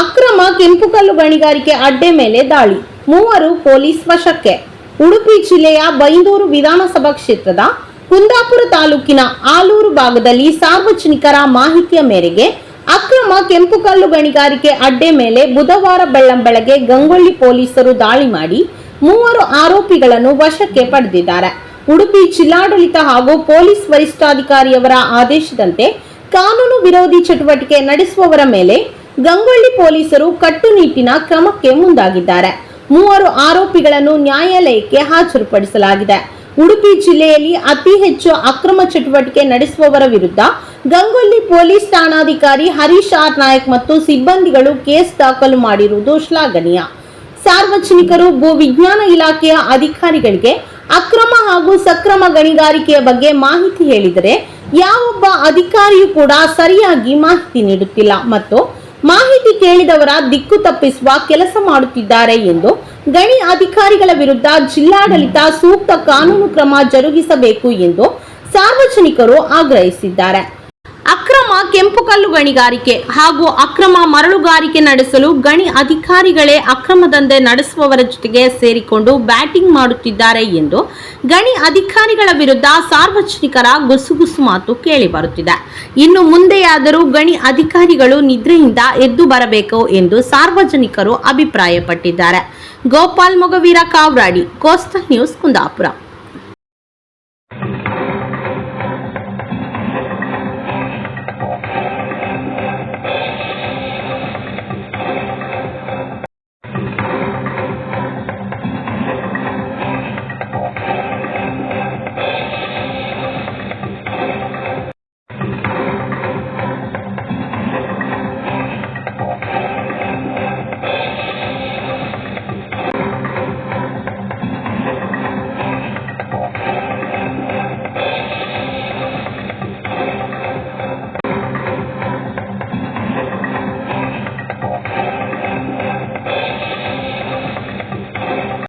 ಅಕ್ರಮ ಕೆಂಪುಕಲ್ಲು ಗಣಿಗಾರಿಕೆ ಅಡ್ಡೆ ಮೇಲೆ ದಾಳಿ. ಮೂವರು ಪೊಲೀಸ್ ವಶಕ್ಕೆ. ಉಡುಪಿ ಜಿಲ್ಲೆಯ ಬೈಂದೂರು ವಿಧಾನಸಭಾ ಕ್ಷೇತ್ರದ ಕುಂದಾಪುರ ತಾಲೂಕಿನ ಆಲೂರು ಭಾಗದಲ್ಲಿ ಸಾರ್ವಜನಿಕರ ಮಾಹಿತಿಯ ಮೇರೆಗೆ ಅಕ್ರಮ ಕೆಂಪುಕಲ್ಲು ಗಣಿಗಾರಿಕೆ ಅಡ್ಡೆ ಮೇಲೆ ಬುಧವಾರ ಬೆಳ್ಳಂಬೆಳಗ್ಗೆ ಗಂಗೊಳ್ಳಿ ಪೊಲೀಸರು ದಾಳಿ ಮಾಡಿ ಮೂವರು ಆರೋಪಿಗಳನ್ನು ವಶಕ್ಕೆ ಪಡೆದಿದ್ದಾರೆ. ಉಡುಪಿ ಜಿಲ್ಲಾಡಳಿತ ಹಾಗೂ ಪೊಲೀಸ್ ವರಿಷ್ಠಾಧಿಕಾರಿಯವರ ಆದೇಶದಂತೆ ಕಾನೂನು ವಿರೋಧಿ ಚಟುವಟಿಕೆ ನಡೆಸುವವರ ಮೇಲೆ ಗಂಗೊಳ್ಳಿ ಪೊಲೀಸರು ಕಟ್ಟುನಿಟ್ಟಿನ ಕ್ರಮಕ್ಕೆ ಮುಂದಾಗಿದ್ದಾರೆ. ಮೂವರು ಆರೋಪಿಗಳನ್ನು ನ್ಯಾಯಾಲಯಕ್ಕೆ ಹಾಜರುಪಡಿಸಲಾಗಿದೆ. ಉಡುಪಿ ಜಿಲ್ಲೆಯಲ್ಲಿ ಅತಿ ಹೆಚ್ಚು ಅಕ್ರಮ ಚಟುವಟಿಕೆ ನಡೆಸುವವರ ವಿರುದ್ಧ ಗಂಗೊಳ್ಳಿ ಪೊಲೀಸ್ ಠಾಣಾಧಿಕಾರಿ ಹರೀಶ್ ಆರ್ ನಾಯಕ್ ಮತ್ತು ಸಿಬ್ಬಂದಿಗಳು ಕೇಸ್ ದಾಖಲು ಮಾಡಿರುವುದು ಶ್ಲಾಘನೀಯ. ಸಾರ್ವಜನಿಕರು ಭೂ ವಿಜ್ಞಾನ ಇಲಾಖೆಯ ಅಧಿಕಾರಿಗಳಿಗೆ ಅಕ್ರಮ ಹಾಗೂ ಸಕ್ರಮ ಗಣಿಗಾರಿಕೆಯ ಬಗ್ಗೆ ಮಾಹಿತಿ ಹೇಳಿದರೆ ಯಾವೊಬ್ಬ ಅಧಿಕಾರಿಯೂ ಕೂಡ ಸರಿಯಾಗಿ ಮಾಹಿತಿ ನೀಡುತ್ತಿಲ್ಲ ಮತ್ತು ಮಾಹಿತಿ ಕೇಳಿದವರ ದಿಕ್ಕು ತಪ್ಪಿಸುವ ಕೆಲಸ ಮಾಡುತ್ತಿದ್ದಾರೆ ಎಂದು ಗಣಿ ಅಧಿಕಾರಿಗಳ ವಿರುದ್ಧ ಜಿಲ್ಲಾಡಳಿತ ಸೂಕ್ತ ಕಾನೂನು ಕ್ರಮ ಜರುಗಿಸಬೇಕು ಎಂದು ಸಾರ್ವಜನಿಕರು ಆಗ್ರಹಿಸಿದ್ದಾರೆ. ಅಕ್ರಮ ಕೆಂಪುಕಲ್ಲು ಗಣಿಗಾರಿಕೆ ಹಾಗೂ ಅಕ್ರಮ ಮರಳುಗಾರಿಕೆ ನಡೆಸಲು ಗಣಿ ಅಧಿಕಾರಿಗಳೇ ಅಕ್ರಮ ದಂಧೆ ನಡೆಸುವವರ ಜೊತೆಗೆ ಸೇರಿಕೊಂಡು ಬ್ಯಾಟಿಂಗ್ ಮಾಡುತ್ತಿದ್ದಾರೆ ಎಂದು ಗಣಿ ಅಧಿಕಾರಿಗಳ ವಿರುದ್ಧ ಸಾರ್ವಜನಿಕರ ಗುಸುಗುಸು ಮಾತು ಕೇಳಿ ಬರುತ್ತಿದೆ. ಇನ್ನು ಮುಂದೆಯಾದರೂ ಗಣಿ ಅಧಿಕಾರಿಗಳು ನಿದ್ರೆಯಿಂದ ಎದ್ದು ಬರಬೇಕು ಎಂದು ಸಾರ್ವಜನಿಕರು ಅಭಿಪ್ರಾಯಪಟ್ಟಿದ್ದಾರೆ. Gopal Mogaveera, Kavradi, coastal news Kundapura.